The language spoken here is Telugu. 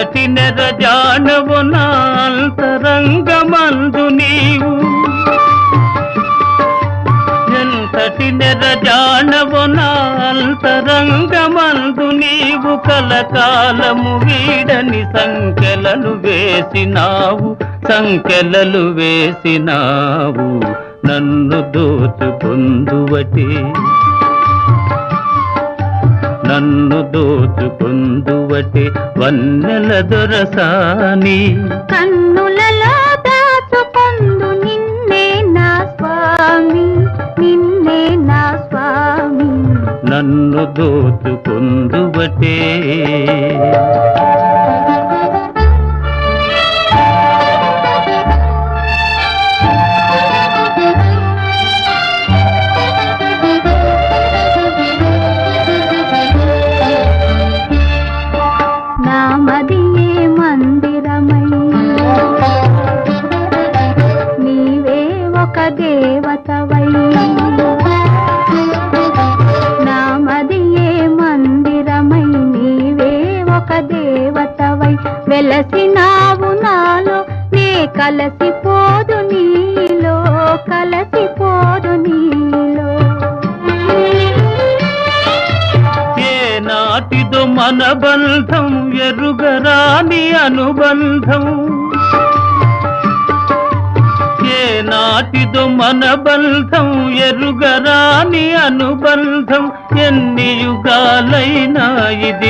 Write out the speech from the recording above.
ఎంతటి నెరజానవు నాంతరంగమందు నీవు. ఎంతటి నెర నెరజానవు నాంతరంగమందు నీవు కలకాలము వీడని సంఖ్యలను వేసినావు సంఖ్యలలు వేసినావు నన్ను దోచుకుందువటి. నన్ను దోచుకుందువ దోచుకొందువటే వన్నెల దొరసాని. కన్నులలో దాచుకొందు నిన్నే నా స్వామి నిన్నే నా స్వామి. నన్ను దోచుకొందువటే. వెలసినావు నాలో నే కలసిపోదు నీలో కలసిపోదు నీలో. ఏ నాటిదో మన బంధం ఎరుగరాని అనుబంధం. ఏ నాటిదో మన బంధం ఎరుగరాని అనుబంధం. ఎన్ని యుగాలైనా ఇది